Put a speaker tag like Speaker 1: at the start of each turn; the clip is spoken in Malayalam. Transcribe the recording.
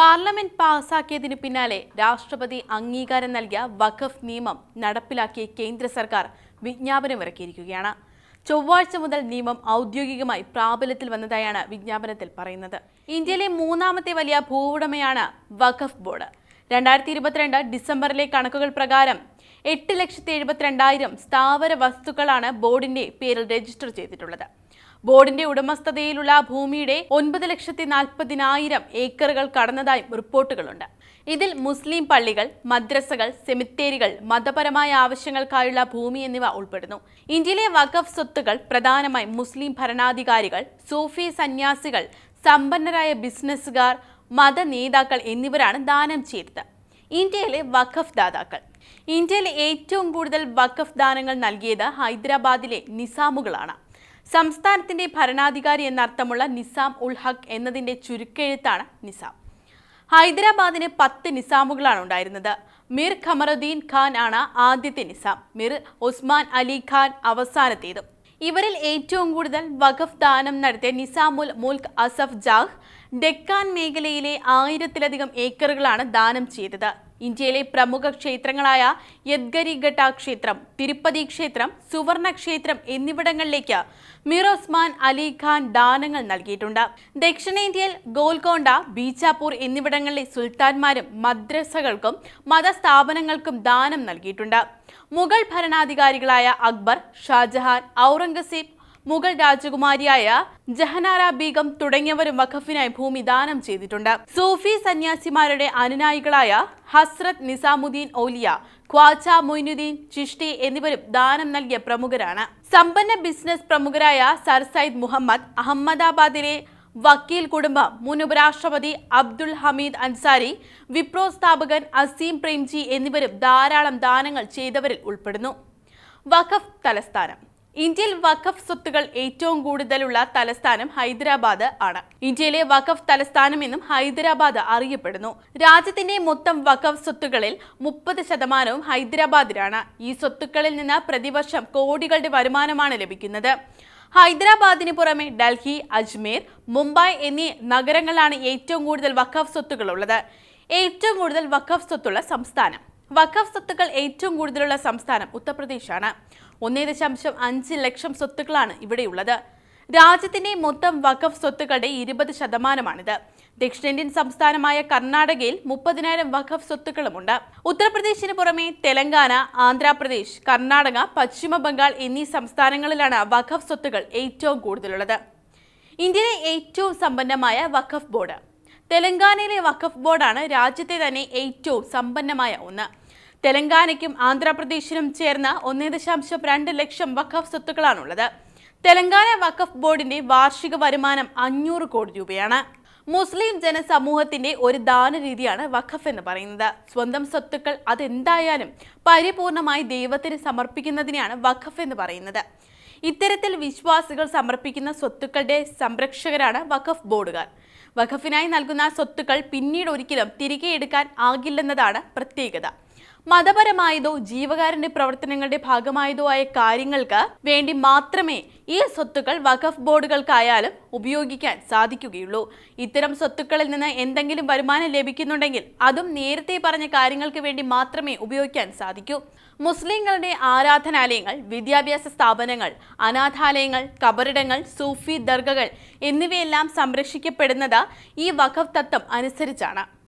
Speaker 1: പാർലമെന്റ് പാസാക്കിയതിനു പിന്നാലെ രാഷ്ട്രപതി അംഗീകാരം നൽകിയ വഖഫ് നിയമം നടപ്പിലാക്കിയ കേന്ദ്ര സർക്കാർ വിജ്ഞാപനമിറക്കിയിരിക്കുകയാണ്. ചൊവ്വാഴ്ച മുതൽ നിയമം ഔദ്യോഗികമായി പ്രാബല്യത്തിൽ വന്നതായാണ് വിജ്ഞാപനത്തിൽ പറയുന്നത്. ഇന്ത്യയിലെ മൂന്നാമത്തെ വലിയ ഭൂവുടമയാണ് വഖഫ് ബോർഡ്. രണ്ടായിരത്തി ഇരുപത്തിരണ്ട് ഡിസംബറിലെ കണക്കുകൾ പ്രകാരം എട്ട് ലക്ഷത്തി എഴുപത്തിരണ്ടായിരം സ്ഥാവര വസ്തുക്കളാണ് ബോർഡിന്റെ പേരിൽ രജിസ്റ്റർ ചെയ്തിട്ടുള്ളത്. ബോർഡിന്റെ ഉടമസ്ഥതയിലുള്ള ഭൂമിയുടെ ഒൻപത് ലക്ഷത്തി നാൽപ്പതിനായിരം ഏക്കറുകൾ കടന്നതായും റിപ്പോർട്ടുകളുണ്ട്. ഇതിൽ മുസ്ലിം പള്ളികൾ മദ്രസകൾ സെമിത്തേരികൾ മതപരമായ ആവശ്യങ്ങൾക്കായുള്ള ഭൂമി എന്നിവ ഉൾപ്പെടുന്നു. ഇന്ത്യയിലെ വഖഫ് സ്വത്തുകൾ പ്രധാനമായും മുസ്ലിം ഭരണാധികാരികൾ സൂഫി സന്യാസികൾ സമ്പന്നരായ ബിസിനസ്സുകാർ മത നേതാക്കൾ എന്നിവരാണ് ദാനം ചെയ്തത്. ഇന്ത്യയിലെ വഖഫ് ദാതാക്കൾ. ഇന്ത്യയിലെ ഏറ്റവും കൂടുതൽ വഖഫ് ദാനങ്ങൾ നൽകിയത് ഹൈദരാബാദിലെ നിസാമുകളാണ്. സംസ്ഥാനത്തിന്റെ ഭരണാധികാരി എന്നർത്ഥമുള്ള നിസാം ഉൽ ഹക്ക് എന്നതിന്റെ ചുരുക്കെഴുത്താണ് നിസാം. ഹൈദരാബാദിന് പത്ത് നിസാമുകളാണ് ഉണ്ടായിരുന്നത്. മിർ ഖമറുദ്ദീൻ ഖാൻ ആണ് ആദ്യത്തെ നിസാം. മിർ ഉസ്മാൻ അലി ഖാൻ അവസാനത്തേതും. ഇവരിൽ ഏറ്റവും കൂടുതൽ വഖഫ് ദാനം നടത്തിയ നിസാമുൽ മുൽക്ക് അസഫ് ജാഹ് ഡെക്കാൻ മേഖലയിലെ ആയിരത്തിലധികം ഏക്കറുകളാണ് ദാനം ചെയ്തത്. ഇന്ത്യയിലെ പ്രമുഖ ക്ഷേത്രങ്ങളായ യദ്ഗരിഘട്ട ക്ഷേത്രം തിരുപ്പതി ക്ഷേത്രം സുവർണ ക്ഷേത്രം എന്നിവിടങ്ങളിലേക്ക് മിറോസ്മാൻ അലിഖാൻ അലി ഖാൻ ദാനങ്ങൾ നൽകിയിട്ടുണ്ട്. ദക്ഷിണേന്ത്യയിൽ ഗോൽക്കൊണ്ട ബീച്ചാപൂർ എന്നിവിടങ്ങളിലെ സുൽത്താൻമാരും മദ്രസകൾക്കും മതസ്ഥാപനങ്ങൾക്കും ദാനം നൽകിയിട്ടുണ്ട്. മുഗൾ ഭരണാധികാരികളായ അക്ബർ ഷാജഹാൻ ഔറംഗസീബ് മുഗൾ രാജകുമാരിയായ ജഹനാര ബീഗം തുടങ്ങിയവരും വഖഫിനായി ഭൂമി ദാനം ചെയ്തിട്ടുണ്ട്. സൂഫി സന്യാസിമാരുടെ അനുനായികളായ ഹസ്രത് നിസാമുദ്ദീൻ ഓലിയ ഖ്വാജ മൊയ്നുദ്ദീൻ ചിഷ്ടി എന്നിവരും ദാനം നൽകിയ പ്രമുഖരാണ്. സമ്പന്ന ബിസിനസ് പ്രമുഖരായ സർ സയ്യിദ് മുഹമ്മദ് അഹമ്മദാബാദിലെ വക്കീൽ കുടുംബം മുൻ ഉപരാഷ്ട്രപതി അബ്ദുൽ ഹമീദ് അൻസാരി വിപ്രോ സ്ഥാപകൻ അസീം പ്രേംജി എന്നിവരും ധാരാളം ദാനങ്ങൾ ചെയ്തവരിൽ ഉൾപ്പെടുന്നു. വഖഫ് തലസ്ഥാനം. ഇന്ത്യയിൽ വഖഫ് സ്വത്തുകൾ ഏറ്റവും കൂടുതലുള്ള തലസ്ഥാനം ഹൈദരാബാദ് ആണ്. ഇന്ത്യയിലെ വഖഫ് തലസ്ഥാനം എന്നും ഹൈദരാബാദ് അറിയപ്പെടുന്നു. രാജ്യത്തിന്റെ മൊത്തം വഖഫ് സ്വത്തുകളിൽ മുപ്പത് ശതമാനവും ഹൈദരാബാദിലാണ്. ഈ സ്വത്തുക്കളിൽ നിന്ന് പ്രതിവർഷം കോടികളുടെ വരുമാനമാണ് ലഭിക്കുന്നത്. ഹൈദരാബാദിന് പുറമെ ഡൽഹി അജ്മീർ മുംബൈ എന്നീ നഗരങ്ങളാണ് ഏറ്റവും കൂടുതൽ വഖഫ് സ്വത്തുക്കളുള്ളത്. ഏറ്റവും കൂടുതൽ വഖഫ് സ്വത്തുള്ള സംസ്ഥാനം. വഖഫ് സ്വത്തുക്കൾ ഏറ്റവും കൂടുതലുള്ള സംസ്ഥാനം ഉത്തർപ്രദേശാണ്. ഒന്നേ ദശാംശം അഞ്ച് ലക്ഷം സ്വത്തുക്കളാണ് ഇവിടെയുള്ളത്. രാജ്യത്തിന്റെ മൊത്തം വഖഫ് സ്വത്തുക്കളുടെ ഇരുപത് ശതമാനമാണിത്. ദക്ഷിണേന്ത്യൻ സംസ്ഥാനമായ കർണാടകയിൽ മുപ്പതിനായിരം വഖഫ് സ്വത്തുക്കളുമുണ്ട്. ഉത്തർപ്രദേശിന് പുറമെ തെലങ്കാന ആന്ധ്രാപ്രദേശ് കർണാടക പശ്ചിമ ബംഗാൾ എന്നീ സംസ്ഥാനങ്ങളിലാണ് വഖഫ് സ്വത്തുക്കൾ ഏറ്റവും കൂടുതലുള്ളത്. ഇന്ത്യയിലെ ഏറ്റവും സമ്പന്നമായ വഖഫ് ബോർഡ്. തെലങ്കാനയിലെ വഖഫ് ബോർഡാണ് രാജ്യത്തെ തന്നെ ഏറ്റവും സമ്പന്നമായ ഒന്ന്. തെലങ്കാനയ്ക്കും ആന്ധ്രാപ്രദേശിനും ചേർന്ന ഒന്നേ ദശാംശം രണ്ട് ലക്ഷം വഖഫ് സ്വത്തുക്കളാണുള്ളത്. തെലങ്കാന വഖഫ് ബോർഡിന്റെ വാർഷിക വരുമാനം അഞ്ഞൂറ് കോടി രൂപയാണ്. മുസ്ലിം ജനസമൂഹത്തിന്റെ ഒരു ദാന രീതിയാണ് വഖഫ് എന്ന് പറയുന്നത്. സ്വന്തം സ്വത്തുക്കൾ അതെന്തായാലും പരിപൂർണമായി ദൈവത്തിന് സമർപ്പിക്കുന്നതിനെയാണ് വഖഫ് എന്ന് പറയുന്നത്. ഇത്തരത്തിൽ വിശ്വാസികൾ സമർപ്പിക്കുന്ന സ്വത്തുക്കളുടെ സംരക്ഷകരാണ് വഖഫ് ബോർഡുകാർ. വഖഫിനായി നൽകുന്ന സ്വത്തുക്കൾ പിന്നീട് ഒരിക്കലും തിരികെ എടുക്കാൻ ആകില്ലെന്നതാണ് പ്രത്യേകത. മതപരമായതോ ജീവകാരുണ്യ പ്രവർത്തനങ്ങളുടെ ഭാഗമായതോ ആയ കാര്യങ്ങൾക്ക് വേണ്ടി മാത്രമേ ഈ സ്വത്തുക്കൾ വഖഫ് ബോർഡുകൾക്കായാലും ഉപയോഗിക്കാൻ സാധിക്കുകയുള്ളൂ. ഇത്തരം സ്വത്തുക്കളിൽ നിന്ന് എന്തെങ്കിലും വരുമാനം ലഭിക്കുന്നുണ്ടെങ്കിൽ അതും നേരത്തെ പറഞ്ഞ കാര്യങ്ങൾക്ക് വേണ്ടി മാത്രമേ ഉപയോഗിക്കാൻ സാധിക്കൂ. മുസ്ലിങ്ങളുടെ ആരാധനാലയങ്ങൾ വിദ്യാഭ്യാസ സ്ഥാപനങ്ങൾ അനാഥാലയങ്ങൾ കബറിടങ്ങൾ സൂഫി ദർഗകൾ എന്നിവയെല്ലാം സംരക്ഷിക്കപ്പെടുന്നത് ഈ വഖഫ് തത്വം അനുസരിച്ചാണ്.